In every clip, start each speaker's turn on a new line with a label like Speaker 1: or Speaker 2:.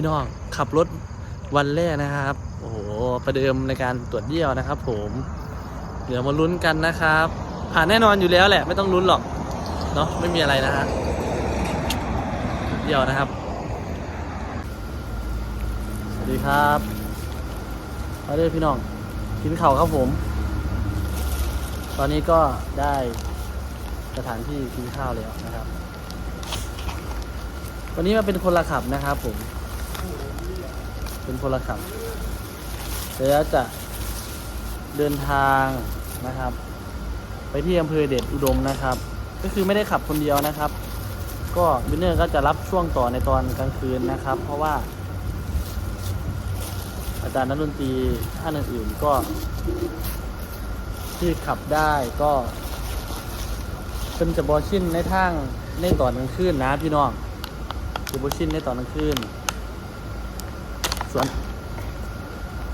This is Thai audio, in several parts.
Speaker 1: พี่น้องขับรถวันแรกนะครับ โอ้โห ประเดิมในการตรวจเยี่ยวนะครับ ผมเดี๋ยวมาลุ้นกันนะครับ ผ่านแน่นอนอยู่แล้วแหละ ไม่ต้องลุ้นหรอก เนาะไม่มีอะไรนะฮะเยี่ยวนะครับ สวัสดีครับมาเด้อพี่น้องกินเข้าครับผม ตอนนี้ก็ได้สถานที่กินข้าวแล้วนะครับ วันนี้มาเป็นคนละขับนะครับผม เป็นคนละขับเดี๋ยวจะเดินทางนะครับ ไปที่อำเภอเดชอุดมนะครับ ก็คือไม่ได้ขับคนเดียวนะครับ ก็วินเนอร์ก็จะรับช่วงต่อในตอนกลางคืนนะครับ เพราะว่า อาจารย์นักดนตรีท่านอื่นๆก็ที่ขับได้ก็เป็นจะบอชินในทางในตอนกลางคืนนะพี่น้องจะบอชินในตอนกลางคืน สวน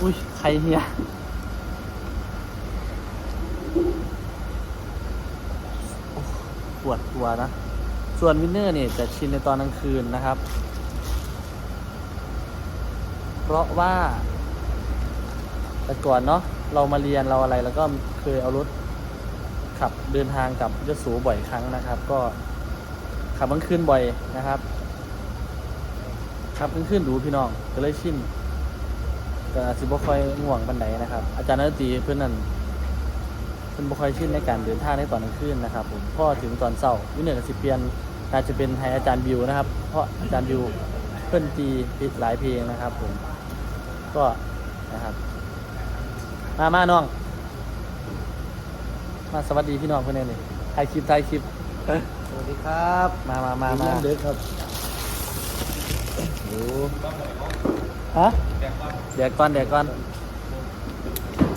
Speaker 1: อุ้ยใครเฮียปวดตัวนะ ส่วนวินเนอร์เนี่ยจะชินในตอนกลางคืนนะครับ เพราะว่า แต่ก่อนเนาะเรามาเรียนเราอะไรแล้วก็เคยเอารถขับเดินทางกับยโสบ่อยครั้งนะครับ ก็ขับกลางคืนบ่อยนะครับ ขับกลางคืนดูพี่น้องก็เลยชินก็อาจสิบ่ค่อยง่วงปันใดนะครับ อาจารย์นักดนตรีเพื่อนนั่นเพื่อนบ่ค่อยชินในการเดินทางในตอนกลางคืนนะครับผมพอถึงตอนเช้าวินเนอร์ก็สิเปลี่ยนอาจจะเป็นให้อาจารย์บิวนะครับ เพราะอาจารย์บิวเพื่อนตีหลายเพลงนะครับ ผมก็นะครับมามาน้อง มาสวัสดีพี่น้องเพื่อนนี่ถ่ายคลิปถ่ายคลิป
Speaker 2: สวัสดีครับ
Speaker 1: มามามามา
Speaker 2: เด็กครับโอ้
Speaker 1: ฮะเดี๋ยวก่อนเดี๋ยวก่อน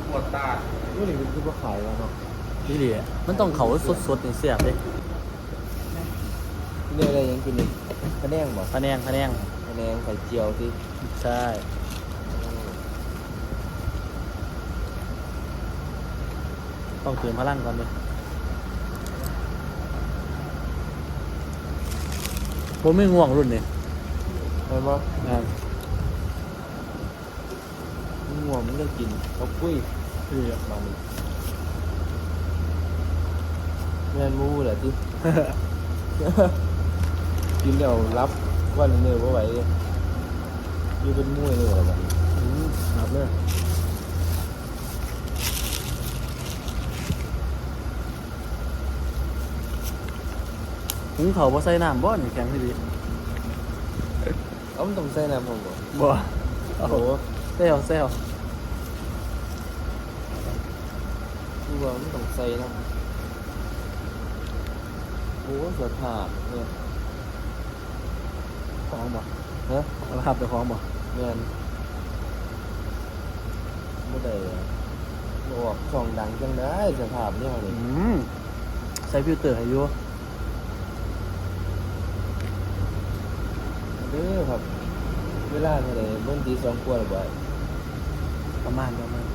Speaker 2: ปวดตาไม่หนึ่งคือว่าขายแล้วเนาะ
Speaker 1: นี่ดิมันต้องเขาสดๆนี่เสียบเลย
Speaker 2: เรื่องอะไรยังกินนี่กระแนงบ่
Speaker 1: พะแนงพะแนง
Speaker 2: กระแนงไข่เจียวที่
Speaker 1: ใช่ต้องเติมพลังก่อนเลยผมไม่ง่วงรุ่นนี่
Speaker 2: เห็นบ่
Speaker 1: อ่า
Speaker 2: ง่วงมันก็กินเขาปุ้ย
Speaker 1: คือ
Speaker 2: มานี่แม่นมูแหละที่ กินแล้วรับวันเนื้อบ่าไหวยอยู่เป็นมุ้ยเลยเหรอวะ
Speaker 1: อืมหลับเลยหุงเขาบ่ใส่น้ำบ่อนแข็งที่ดี
Speaker 2: มันต้องใส่น้ำผมบ่
Speaker 1: บ่
Speaker 2: โอ้โห
Speaker 1: เซลเซล
Speaker 2: คือว่ามันต้องใส่น้ำโอ้สภาพเนี่ย
Speaker 1: ของบ่
Speaker 2: ฮะ
Speaker 1: เอาละครับเดี๋ยวของบ่
Speaker 2: เงินไม่ได้ออกช่องดังจังได้สภาพเนี่ย
Speaker 1: อื
Speaker 2: นี่
Speaker 1: มใส่ฟิลเตอร์ให้อยู่
Speaker 2: เด้อครับ เวลาเท่าไหร่เบิ่งตีสองกว่าหรือเปล่า
Speaker 1: ประมาณประมาณ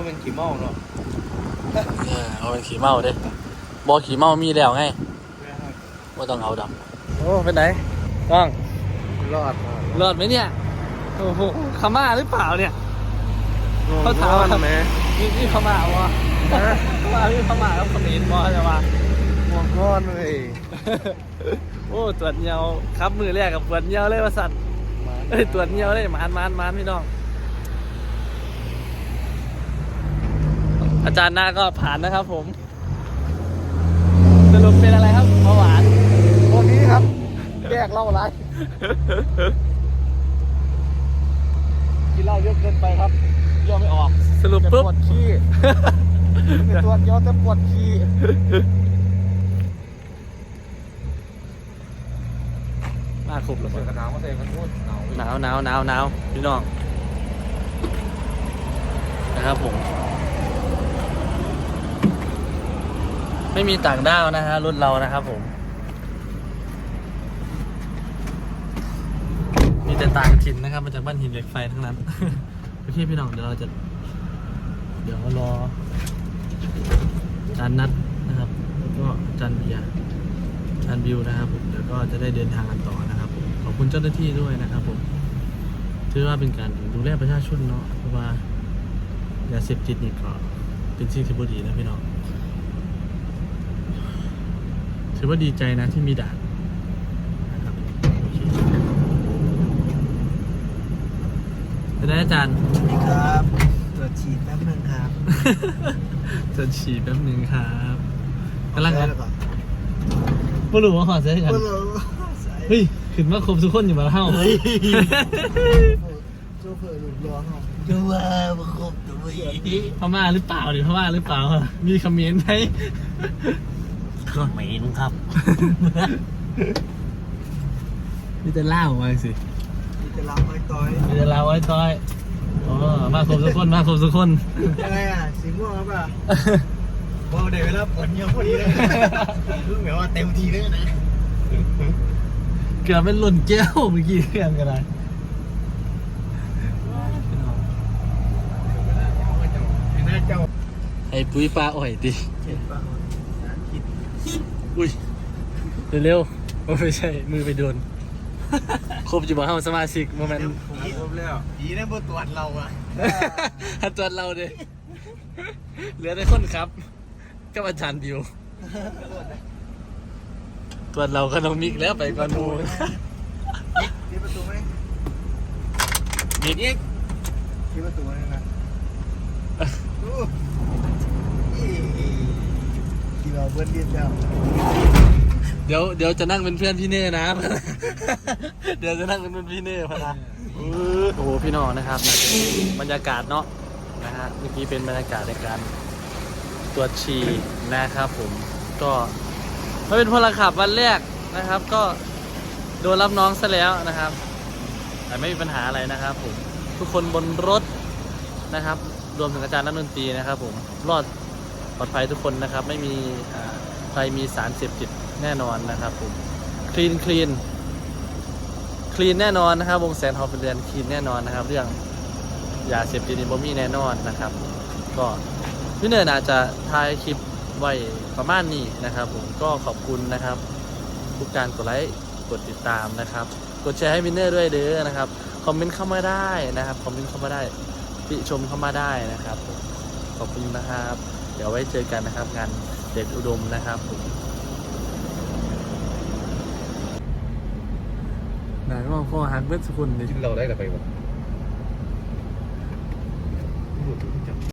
Speaker 2: มันก็เป็นขี้เมาเนาะ
Speaker 1: เออเอาเป็นขี่เมาเด้บอขี่เมามีแล้วไงว่าต้องเอาดำโอ้เป็นไหนต้อง
Speaker 2: รอด
Speaker 1: รอดไหมเนี่ยโอ้โหขม่าหรือเปล่าเนี่ยเขาถาม
Speaker 2: ว่า
Speaker 1: ว่า
Speaker 2: ไหม
Speaker 1: นี่นี่ขม่าวะขม่าพี่ขม่าแล้วเขมิ้นบอจะมา
Speaker 2: ห่วงก้อนเลย
Speaker 1: โอ้ตรวจเงียวครับมือแรกกับตรวจเงียวเลยว่าสัตว์เอ้ยตรวจเงียวเลยหมานหมานหมานพี่น้อง อาจารย์หน้าก็ผ่านนะครับผม สรุปเป็นอะไรครับเบาหวาน
Speaker 2: พวกนี้ครับแยกเล่าไรกินเหล้าเยอะเกินไปครับย่อไม่ออก
Speaker 1: สรุป
Speaker 2: จะ
Speaker 1: ปุ๊บ
Speaker 2: ปวดขี้เป็นตัวย่อจะปวดขี้
Speaker 1: มาครบแล้ว
Speaker 2: เสื้อกระหนาวมาใส่กันพูดหนาว
Speaker 1: หนาวหนาวหนาวหนาวพี่น้องนะครับผม ไม่มีต่างด้าวนะฮะรุ่นเรานะครับผม มีแต่ต่างถิ่นนะครับมาจากบ้านหินเหล็กไฟทั้งนั้น โอเคพี่น้องเดี๋ยวเราจะ เดี๋ยวรอจานนัดนะครับ แล้วก็จานเบียร์จานบิวนะครับผมเดี๋ยวก็จะได้เดินทางกันต่อนะครับผมขอบคุณเจ้าหน้าที่ด้วยนะครับผมถือว่าเป็นการดูแลประชาชนเนาะเพราะว่ายาเสพติดนี่ก็เป็นสิ่งที่บดีนะพี่น้อง ถือว่าดีใจนะที่มีด่านนะครับโอเคเป็นไงอาจารย์
Speaker 3: สวัสดีครับตรวจฉีดแป๊บนึงครับ
Speaker 1: จะฉีดแป๊บหนึ่งครับกำลัง
Speaker 3: แล้
Speaker 1: นะ
Speaker 3: วก็
Speaker 1: ไม่รู้ว่าขอใช้กัน
Speaker 3: เมื่อเราใส่
Speaker 1: เฮ้ยขึ้นมาครบทุกคนอยู่มาเท่า
Speaker 3: เฮ้ยโชเฟอร์หลุดล้อเขาดูว่าประกบตัวอีก
Speaker 1: พม่าหรือเปล่าหรือพม่าหรือเปล่า มีคอมเมนต์ไหม
Speaker 3: ก็เหม็นครับ
Speaker 1: มีแต่เล่ามาสิ
Speaker 3: มีแต่เราไอ้ต้อย
Speaker 1: มีแต่เล่าไว้ต้อยอ๋อมาครบทุกคนมาครบทุกคน
Speaker 3: ยังไงอะสีม่วงครับป่ะบอกเดี๋ยวเวลาปวดเยี่ยวพอดีเลยรู้ไหมว่าเต็มทีเลยนะ
Speaker 1: เกือบเป็นหล่นแก้วเมื่อกี้เพื่อนกันเลย
Speaker 3: หน้าเจ้า
Speaker 1: ไอ้ปุ้ยปลาอ่อยดิ อุ้ย เร็วๆโอ้ไม่ใช่ มือไปโดน ครบอยู่บ่เฮาสมาชิกโมเมนต์
Speaker 3: ผีครบแล้วผีนั่นบนตรวจเราอะ
Speaker 1: อาจารย์เราเด้เหลือแต่คนครับ กับอาจารย์บิวตัวเราก็น้องมิกแล้วไปก่อนหมู
Speaker 3: ปิดประตูไหม
Speaker 1: มิกอีก
Speaker 3: ปิดประตูไหมนะโอ้ย ที่เราเบิ้ลเรียนแล้ว
Speaker 1: เดี๋ยวเดี๋ยวจะนั่งเป็นเพื่อนพี่เน่นะ เดี๋ยวจะนั่งเป็นเพื่อนพี่เน่พะนะโอ้โหพี่น้องนะครับ บรรยากาศเนาะนะฮะเมื่อกี้เป็นบรรยากาศในการตรวจฉี่นะครับผมก็มาเป็นพลขับวันแรกนะครับ ก็โดนรับน้องซะแล้วนะครับ แต่ไม่มีปัญหาอะไรนะครับผมทุกคนบนรถนะครับ รวมถึงอาจารย์นักดนตรีนะครับ ผมรอด ลอดภัยทุกคนนะครับ ไม่มีใครมีสารเสพติดแน่นอนนะครับผมคลีนคลีนคลีนแน่นอนนะครับ วงแสนทองเป็นเรือนคลีนแน่นอนนะครับ เรื่องยาเสพติดนี่บ่มีแน่นอนนะครับ ก็พี่เนิร์อาจจะถ่ายคลิปไว้ประมาณนี้นะครับ ผมก็ขอบคุณนะครับ ทุกการกดไลค์กดติดตามนะครับ กดแชร์ให้วินเนอร์ด้วยเด้อนะครับคอมเมนต์เข้ามาได้นะครับคอมเมนต์เข้ามาได้ติชมเข้ามาได้นะครับ ขอบคุณนะครับ ดี๋ยวไว้เจอกันนะครับ งานเด็ดอุดมนะครับผมนายว่าพ่อฮันเบิร์ดสกุลเลย
Speaker 2: กินเราได้แต่ไปวะ